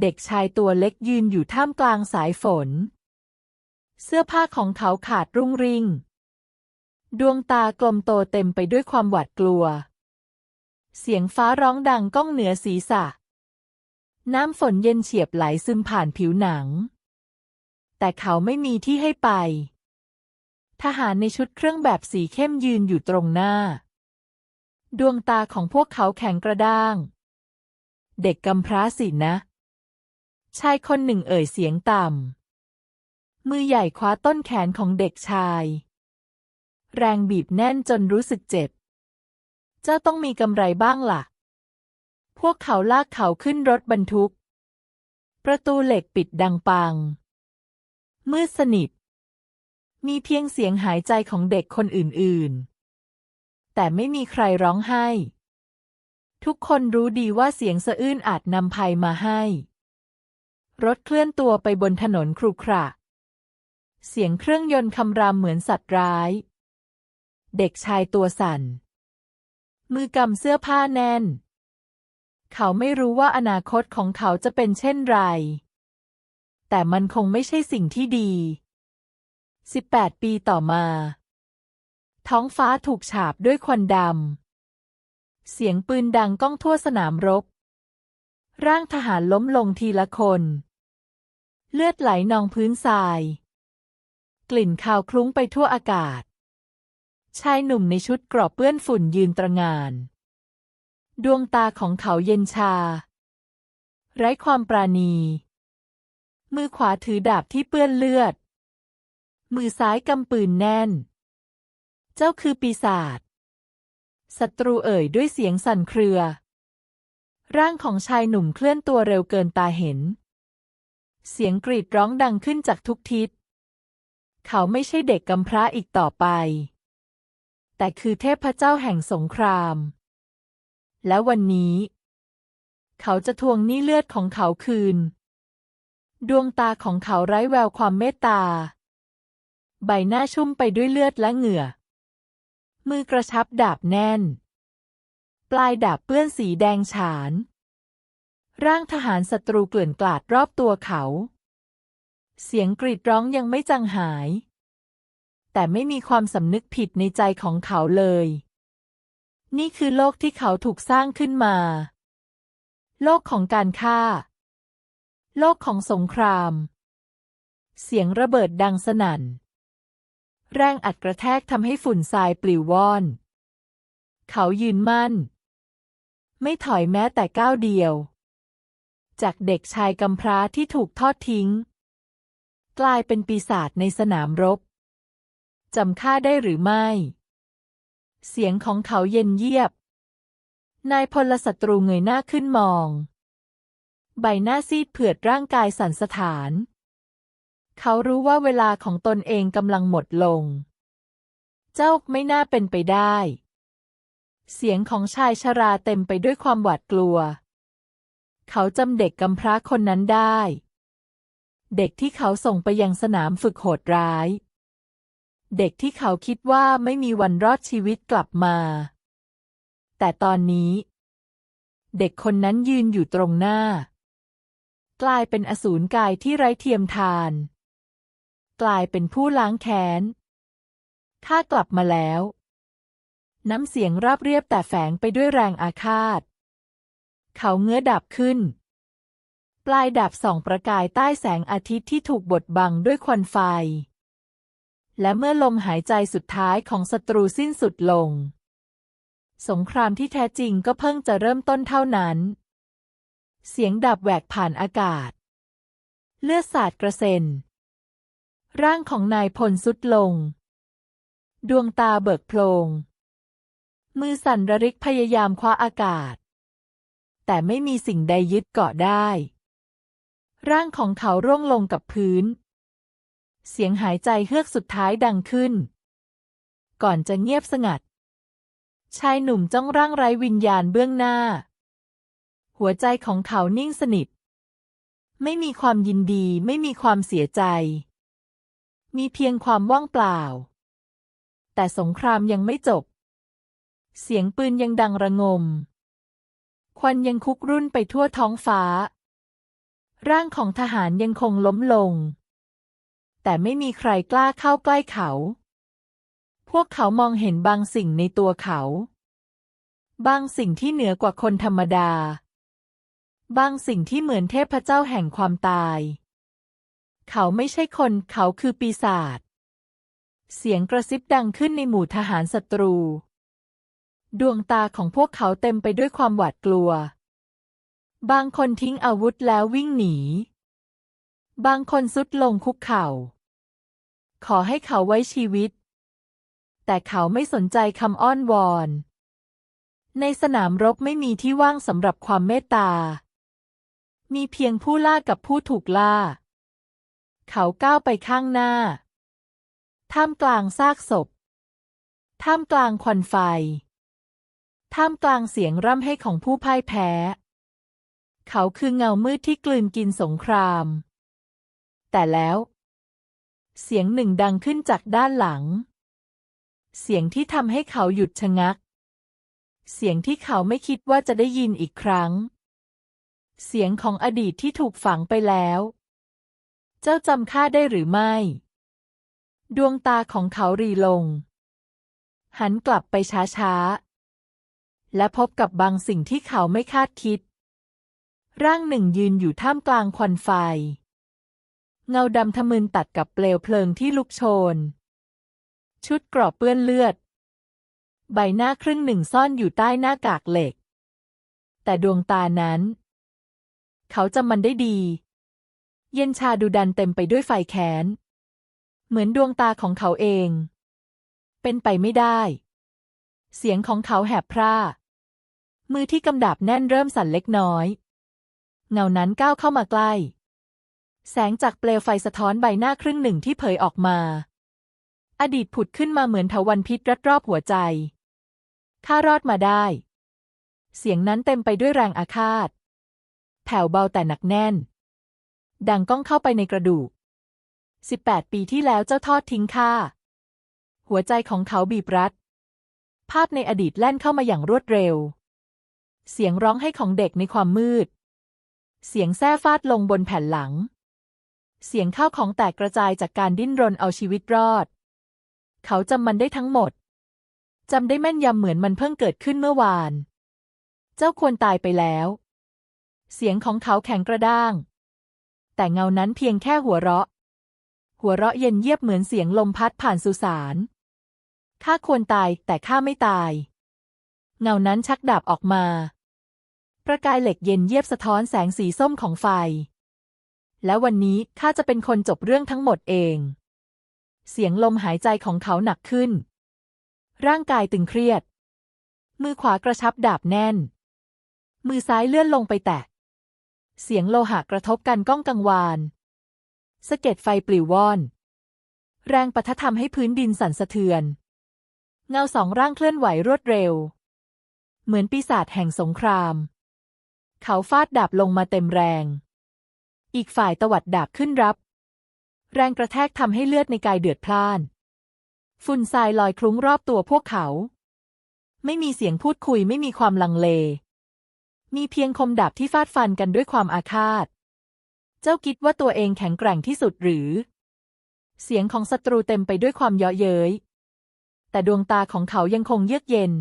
เด็กชายตัวเล็กยืนอยู่ท่ามกลางสายฝน เสื้อผ้าของเขาขาดรุ่งริ่ง ดวงตากลมโตเต็มไปด้วยความหวาดกลัว เสียงฟ้าร้องดังก้องเหนือศีรษะ น้ำฝนเย็นเฉียบไหลซึมผ่านผิวหนัง แต่เขาไม่มีที่ให้ไป ทหารในชุดเครื่องแบบสีเข้มยืนอยู่ตรงหน้า ดวงตาของพวกเขาแข็งกระด้าง เด็กกำพร้าสินะ ชายคนหนึ่งเอ่ยเสียงต่ำ มือใหญ่คว้าต้นแขนของเด็กชาย แรงบีบแน่นจนรู้สึกเจ็บ เจ้าต้องมีกำไรบ้างล่ะ พวกเขาลากเขาขึ้นรถบรรทุก ประตูเหล็กปิดดังปัง มืดสนิท มีเพียงเสียงหายใจของเด็กคนอื่นๆ แต่ไม่มีใครร้องไห้ ทุกคนรู้ดีว่าเสียงสะอื้นอาจนำภัยมาให้ รถเคลื่อนตัวไปบนถนนครุขระ เสียงเครื่องยนต์คำรามเหมือนสัตว์ร้าย เด็กชายตัวสั่น มือกำเสื้อผ้าแน่น เขาไม่รู้ว่าอนาคตของเขาจะเป็นเช่นไร แต่มันคงไม่ใช่สิ่งที่ดี 18 ปีต่อมา ท้องฟ้าถูกฉาบด้วยควันดำ เสียงปืนดังก้องทั่วสนามรบร่างทหารล้มลงทีละคน เลือดไหลนองพื้นทราย กลิ่นคาวคลุ้งไปทั่วอากาศ ชายหนุ่มในชุดกรอบเปื้อนฝุ่นยืนตระงาน ดวงตาของเขาเย็นชา ไร้ความปราณี มือขวาถือดาบที่เปื้อนเลือด มือซ้ายกำปืนแน่น เจ้าคือปีศาจศัตรูเอ่ยด้วยเสียงสั่นเครือ ร่างของชายหนุ่มเคลื่อนตัวเร็วเกินตาเห็น เสียงกรีดร้องดังขึ้นจากทุกทิศ เขาไม่ใช่เด็กกำพร้าอีกต่อไป แต่คือเทพเจ้าแห่งสงคราม และวันนี้ เขาจะทวงหนี้เลือดของเขาคืน ดวงตาของเขาไร้แววความเมตตา ใบหน้าชุ่มไปด้วยเลือดและเหงื่อ มือกระชับดาบแน่น ปลายดาบเปื้อนสีแดงฉาน ร่างทหารศัตรูเกลื่อนกลาดรอบตัวเขา เสียงกรีดร้องยังไม่จางหาย แต่ไม่มีความสำนึกผิดในใจของเขาเลย นี่คือโลกที่เขาถูกสร้างขึ้นมา โลกของการฆ่า โลกของสงคราม เสียงระเบิดดังสนั่น แรงอัดกระแทกทำให้ฝุ่นทรายปลิวว่อน เขายืนมั่น ไม่ถอยแม้แต่ก้าวเดียว จากเด็กชายกำพร้าที่ถูกทอดทิ้ง กลายเป็นปีศาจในสนามรบจำข้าได้หรือไม่ เสียงของเขาเย็นเยียบ นายพลศัตรูเงยหน้าขึ้นมอง ใบหน้าซีดเผือดร่างกายสั่นสะท้าน เขารู้ว่าเวลาของตนเองกำลังหมดลง เจ้าไม่น่าเป็นไปได้ เสียงของชายชราเต็มไปด้วยความหวาดกลัว เขาจำเด็กกำพร้าคนนั้นได้ เด็กที่เขาส่งไปยังสนามฝึกโหดร้าย เด็กที่เขาคิดว่าไม่มีวันรอดชีวิตกลับมา แต่ตอนนี้ เด็กคนนั้นยืนอยู่ตรงหน้า กลายเป็นอสูรกายที่ไร้เทียมทาน กลายเป็นผู้ล้างแค้นข้ากลับมาแล้ว น้ำเสียงราบเรียบแต่แฝงไปด้วยแรงอาฆาต เขาเงื้อดาบขึ้น ปลายดาบส่องประกายใต้แสงอาทิตย์ที่ถูกบดบังด้วยควันไฟ และเมื่อลมหายใจสุดท้ายของศัตรูสิ้นสุดลง สงครามที่แท้จริงก็เพิ่งจะเริ่มต้นเท่านั้น เสียงดาบแหวกผ่านอากาศ เลือดสาดกระเซ็น ร่างของนายพลสุดลง ดวงตาเบิกโพลงมือสั่นระริกพยายามคว้าอากาศ แต่ไม่มีสิ่งใดยึดเกาะได้ ร่างของเขาร่วงลงกับพื้น เสียงหายใจเฮือกสุดท้ายดังขึ้น ก่อนจะเงียบสงัด ชายหนุ่มจ้องร่างไร้วิญญาณเบื้องหน้า หัวใจของเขานิ่งสนิท ไม่มีความยินดีไม่มีความเสียใจ มีเพียงความว่างเปล่า แต่สงครามยังไม่จบ เสียงปืนยังดังระงม ควันยังคุกรุ่นไปทั่วท้องฟ้า ร่างของทหารยังคงล้มลง แต่ไม่มีใครกล้าเข้าใกล้เขา พวกเขามองเห็นบางสิ่งในตัวเขา บางสิ่งที่เหนือกว่าคนธรรมดา บางสิ่งที่เหมือนเทพเจ้าแห่งความตาย เขาไม่ใช่คนเขาคือปีศาจ เสียงกระซิบดังขึ้นในหมู่ทหารศัตรู ดวงตาของพวกเขาเต็มไปด้วยความหวาดกลัว บางคนทิ้งอาวุธแล้ววิ่งหนี บางคนสุดลงคุกเข่า ขอให้เขาไว้ชีวิต แต่เขาไม่สนใจคำอ้อนวอน ในสนามรบไม่มีที่ว่างสำหรับความเมตตา มีเพียงผู้ล่ากับผู้ถูกล่า เขาก้าวไปข้างหน้า ท่ามกลางซากศพ ท่ามกลางควันไฟ ท่ามกลางเสียงร่ำไห้ของผู้พ่ายแพ้ เขาคือเงามืดที่กลืนกินสงคราม แต่แล้ว เสียงหนึ่งดังขึ้นจากด้านหลัง เสียงที่ทำให้เขาหยุดชะงัก เสียงที่เขาไม่คิดว่าจะได้ยินอีกครั้ง เสียงของอดีตที่ถูกฝังไปแล้ว เจ้าจำข้าได้หรือไม่ ดวงตาของเขารีลง หันกลับไปช้าๆ และพบกับบางสิ่งที่เขาไม่คาดคิด ร่างหนึ่งยืนอยู่ท่ามกลางควันไฟ เงาดำทะมึนตัดกับเปลวเพลิงที่ลุกโชน ชุดกรอบเปื้อนเลือด ใบหน้าครึ่งหนึ่งซ่อนอยู่ใต้หน้ากากเหล็ก แต่ดวงตานั้น เขาจำมันได้ดี เย็นชาดูดันเต็มไปด้วยไฟแค้น เหมือนดวงตาของเขาเอง เป็นไปไม่ได้เสียงของเขาแหบพร่า มือที่กำดาบแน่นเริ่มสั่นเล็กน้อย เงานั้นก้าวเข้ามาใกล้ แสงจากเปลวไฟสะท้อนใบหน้าครึ่งหนึ่งที่เผยออกมา อดีตผุดขึ้นมาเหมือนเถาวันพิษรัดรอบหัวใจ ข้ารอดมาได้ เสียงนั้นเต็มไปด้วยแรงอาฆาต แผ่วเบาแต่หนักแน่น ดังก้องเข้าไปในกระดูกสิบแปดปีที่แล้วเจ้าทอดทิ้งข้า หัวใจของเขาบีบรัด ภาพในอดีตแล่นเข้ามาอย่างรวดเร็ว เสียงร้องไห้ของเด็กในความมืด เสียงแส้ฟาดลงบนแผ่นหลัง เสียงข้าวของแตกกระจายจากการดิ้นรนเอาชีวิตรอด เขาจำมันได้ทั้งหมด จำได้แม่นยำเหมือนมันเพิ่งเกิดขึ้นเมื่อวาน เจ้าควรตายไปแล้ว เสียงของเขาแข็งกระด้าง แต่เงานั้นเพียงแค่หัวเราะ หัวเราะเย็นเยียบเหมือนเสียงลมพัดผ่านสุสานข้าควรตายแต่ข้าไม่ตาย เงานั้นชักดาบออกมา ประกายเหล็กเย็นเยียบสะท้อนแสงสีส้มของไฟ และวันนี้ข้าจะเป็นคนจบเรื่องทั้งหมดเอง เสียงลมหายใจของเขาหนักขึ้น ร่างกายตึงเครียด มือขวากระชับดาบแน่น มือซ้ายเลื่อนลงไปแตะ เสียงโลหะกระทบกันก้องกังวานสะเก็ดไฟปลิวว่อน แรงปะทะทำให้พื้นดินสั่นสะเทือน เงาสองร่างเคลื่อนไหวรวดเร็ว เหมือนปีศาจแห่งสงคราม เขาฟาดดาบลงมาเต็มแรง อีกฝ่ายตวัดดาบขึ้นรับ แรงกระแทกทำให้เลือดในกายเดือดพล่าน ฝุ่นทรายลอยคลุ้งรอบตัวพวกเขา ไม่มีเสียงพูดคุยไม่มีความลังเล มีเพียงคมดาบที่ฟาดฟันกันด้วยความอาฆาต เจ้าคิดว่าตัวเองแข็งแกร่งที่สุดหรือ เสียงของศัตรูเต็มไปด้วยความเยาะเย้ยแต่ดวงตาของเขายังคงเยือกเย็น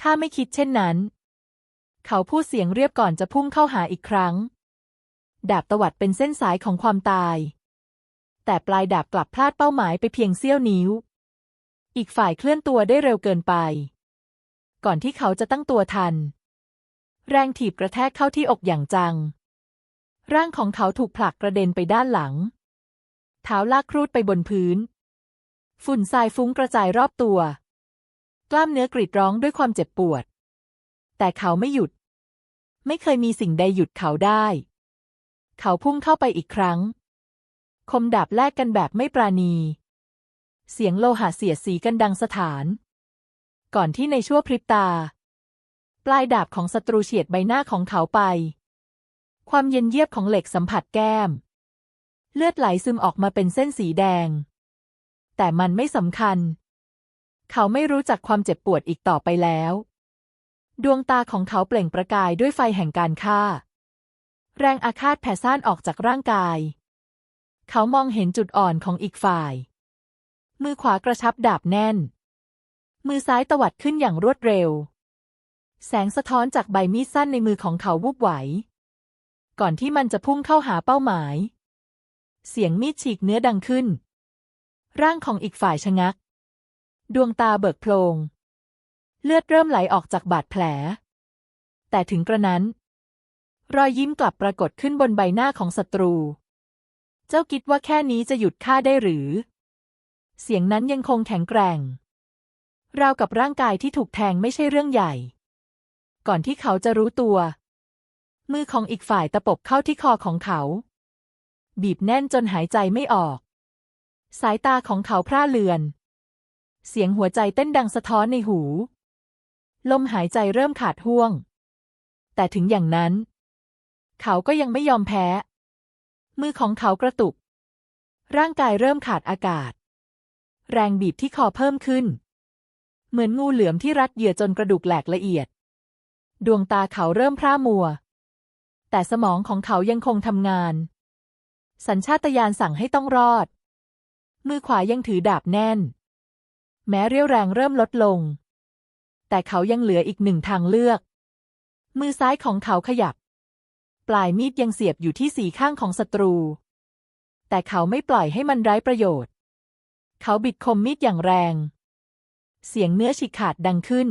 ข้าไม่คิดเช่นนั้น เขาพูดเสียงเรียบก่อนจะพุ่งเข้าหาอีกครั้ง ดาบตวัดเป็นเส้นสายของความตาย แต่ปลายดาบกลับพลาดเป้าหมายไปเพียงเสี้ยวนิ้ว อีกฝ่ายเคลื่อนตัวได้เร็วเกินไป ก่อนที่เขาจะตั้งตัวทัน แรงถีบกระแทกเข้าที่อกอย่างจัง ร่างของเขาถูกผลักกระเด็นไปด้านหลัง เท้าลากครูดไปบนพื้น ฝุ่นทรายฟุ้งกระจายรอบตัว กล้ามเนื้อกรีดร้องด้วยความเจ็บปวด แต่เขาไม่หยุด ไม่เคยมีสิ่งใดหยุดเขาได้ เขาพุ่งเข้าไปอีกครั้ง คมดาบแลกกันแบบไม่ปราณี เสียงโลหะเสียดสีกันดังสถาน ก่อนที่ในชั่วพริบตา ปลายดาบของศัตรูเฉียดใบหน้าของเขาไป ความเย็นเยียบของเหล็กสัมผัสแก้ม เลือดไหลซึมออกมาเป็นเส้นสีแดง แต่มันไม่สำคัญ เขาไม่รู้จักความเจ็บปวดอีกต่อไปแล้ว ดวงตาของเขาเปล่งประกายด้วยไฟแห่งการฆ่า แรงอาฆาตแผ่ซ่านออกจากร่างกาย เขามองเห็นจุดอ่อนของอีกฝ่าย มือขวากระชับดาบแน่น มือซ้ายตวัดขึ้นอย่างรวดเร็ว แสงสะท้อนจากใบมีดสั้นในมือของเขาวูบไหว ก่อนที่มันจะพุ่งเข้าหาเป้าหมาย เสียงมีดฉีกเนื้อดังขึ้น ร่างของอีกฝ่ายชะงัก ดวงตาเบิกโพลงเลือดเริ่มไหลออกจากบาดแผล แต่ถึงกระนั้น รอยยิ้มกลับปรากฏขึ้นบนใบหน้าของศัตรู เจ้าคิดว่าแค่นี้จะหยุดข้าได้หรือ เสียงนั้นยังคงแข็งแกร่ง ราวกับร่างกายที่ถูกแทงไม่ใช่เรื่องใหญ่ ก่อนที่เขาจะรู้ตัว มือของอีกฝ่ายตะปบเข้าที่คอของเขา บีบแน่นจนหายใจไม่ออก สายตาของเขาพร่าเลือน เสียงหัวใจเต้นดังสะท้อนในหู ลมหายใจเริ่มขาดห่วง แต่ถึงอย่างนั้น เขาก็ยังไม่ยอมแพ้ มือของเขากระตุก ร่างกายเริ่มขาดอากาศ แรงบีบที่คอเพิ่มขึ้น เหมือนงูเหลือมที่รัดเหยื่อจนกระดูกแหลกละเอียด ดวงตาเขาเริ่มพร่ามัว แต่สมองของเขายังคงทำงาน สัญชาตญาณสั่งให้ต้องรอด มือขวายังถือดาบแน่น แม้เรี่ยวแรงเริ่มลดลง แต่เขายังเหลืออีกหนึ่งทางเลือก มือซ้ายของเขาขยับ ปลายมีดยังเสียบอยู่ที่สีข้างของศัตรู แต่เขาไม่ปล่อยให้มันไร้ประโยชน์ เขาบิดคมมีดอย่างแรง เสียงเนื้อฉีกขาดดังขึ้น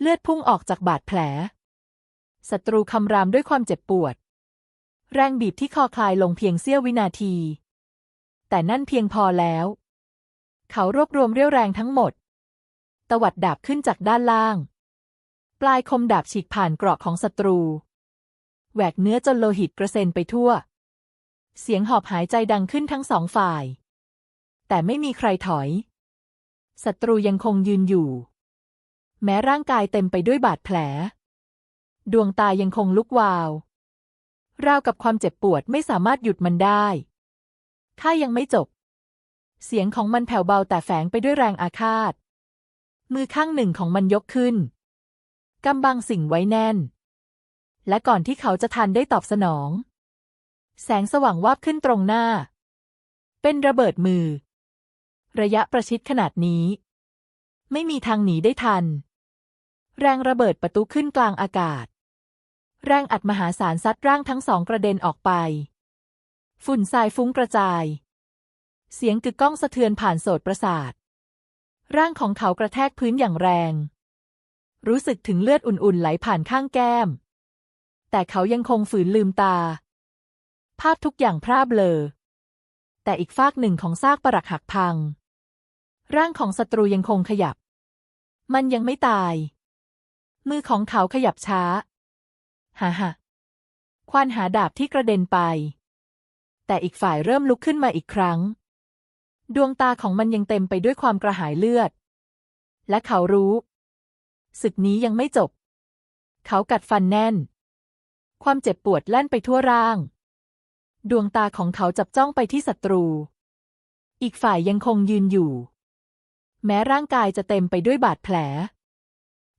เลือดพุ่งออกจากบาดแผลศัตรูคำรามด้วยความเจ็บปวด แรงบีบที่คอคลายลงเพียงเสี้ยววินาที แต่นั่นเพียงพอแล้ว เขารวบรวมเรี่ยวแรงทั้งหมด ตวัดดาบขึ้นจากด้านล่าง ปลายคมดาบฉีกผ่านเกราะของศัตรู แหวกเนื้อจนโลหิตกระเซ็นไปทั่ว เสียงหอบหายใจดังขึ้นทั้งสองฝ่าย แต่ไม่มีใครถอย ศัตรูยังคงยืนอยู่ แม้ร่างกายเต็มไปด้วยบาดแผล ดวงตายังคงลุกวาว ราวกับความเจ็บปวดไม่สามารถหยุดมันได้ข้ายังไม่จบ เสียงของมันแผ่วเบาแต่แฝงไปด้วยแรงอาฆาต มือข้างหนึ่งของมันยกขึ้น กำบังสิ่งไว้แน่น และก่อนที่เขาจะทันได้ตอบสนอง แสงสว่างวาบขึ้นตรงหน้า เป็นระเบิดมือ ระยะประชิดขนาดนี้ ไม่มีทางหนีได้ทัน แรงระเบิดประตูขึ้นกลางอากาศ แรงอัดมหาศาลซัดร่างทั้งสองกระเด็นออกไป ฝุ่นทรายฟุ้งกระจาย เสียงกึกก้องสะเทือนผ่านโสตประสาท ร่างของเขากระแทกพื้นอย่างแรง รู้สึกถึงเลือดอุ่นๆไหลผ่านข้างแก้ม แต่เขายังคงฝืนลืมตา ภาพทุกอย่างพร่าเบลอ แต่อีกฟากหนึ่งของซากปรักหักพัง ร่างของศัตรูยังคงขยับ มันยังไม่ตาย มือของเขาขยับช้าฮ่าฮ่าควานหาดาบที่กระเด็นไป แต่อีกฝ่ายเริ่มลุกขึ้นมาอีกครั้ง ดวงตาของมันยังเต็มไปด้วยความกระหายเลือด และเขารู้ ศึกนี้ยังไม่จบ เขากัดฟันแน่น ความเจ็บปวดแล่นไปทั่วร่าง ดวงตาของเขาจับจ้องไปที่ศัตรู อีกฝ่ายยังคงยืนอยู่ แม้ร่างกายจะเต็มไปด้วยบาดแผล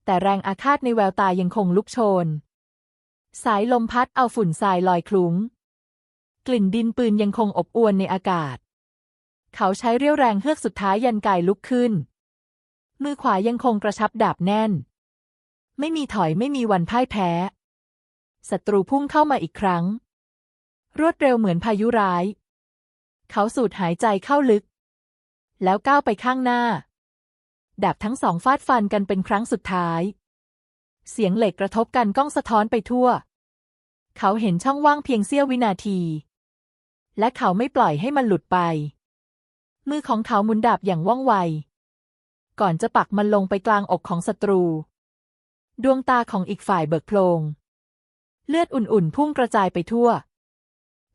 แต่แรงอาฆาตในแววตายังคงลุกโชน สายลมพัดเอาฝุ่นทรายลอยคลุ้ง กลิ่นดินปืนยังคงอบอวนในอากาศ เขาใช้เรี่ยวแรงเฮือกสุดท้ายยันกายลุกขึ้น มือขวายังคงกระชับดาบแน่น ไม่มีถอยไม่มีวันพ่ายแพ้ ศัตรูพุ่งเข้ามาอีกครั้ง รวดเร็วเหมือนพายุร้าย เขาสูดหายใจเข้าลึก แล้วก้าวไปข้างหน้า ดาบทั้งสองฟาดฟันกันเป็นครั้งสุดท้าย เสียงเหล็กกระทบกันก้องสะท้อนไปทั่ว เขาเห็นช่องว่างเพียงเสี้ยววินาที และเขาไม่ปล่อยให้มันหลุดไป มือของเขาหมุนดาบอย่างว่องไว ก่อนจะปักมันลงไปกลางอกของศัตรู ดวงตาของอีกฝ่ายเบิกโพลง เลือดอุ่นๆ พุ่งกระจายไปทั่ว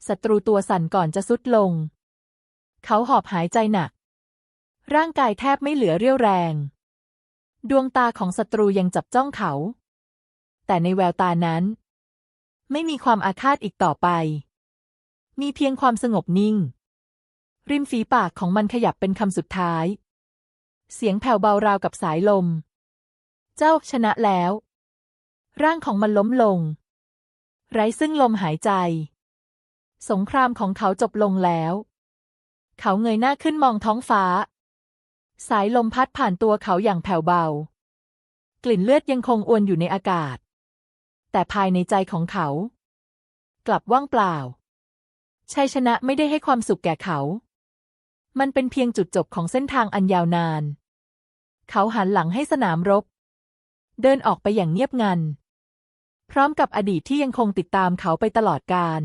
ศัตรูตัวสั่นก่อนจะสุดลง เขาหอบหายใจหนัก ร่างกายแทบไม่เหลือเรี่ยวแรง ดวงตาของศัตรูยังจับจ้องเขา แต่ในแววตานั้น ไม่มีความอาฆาตอีกต่อไป มีเพียงความสงบนิ่ง ริมฝีปากของมันขยับเป็นคำสุดท้าย เสียงแผ่วเบาราวกับสายลม เจ้าชนะแล้ว ร่างของมันล้มลง ไร้ซึ่งลมหายใจ สงครามของเขาจบลงแล้ว เขาเงยหน้าขึ้นมองท้องฟ้า สายลมพัดผ่านตัวเขาอย่างแผ่วเบา กลิ่นเลือดยังคงอวนอยู่ในอากาศ แต่ภายในใจของเขา กลับว่างเปล่าชัยชนะไม่ได้ให้ความสุขแก่เขา มันเป็นเพียงจุดจบของเส้นทางอันยาวนาน เขาหันหลังให้สนามรบ เดินออกไปอย่างเงียบงัน พร้อมกับอดีตที่ยังคงติดตามเขาไปตลอดกาล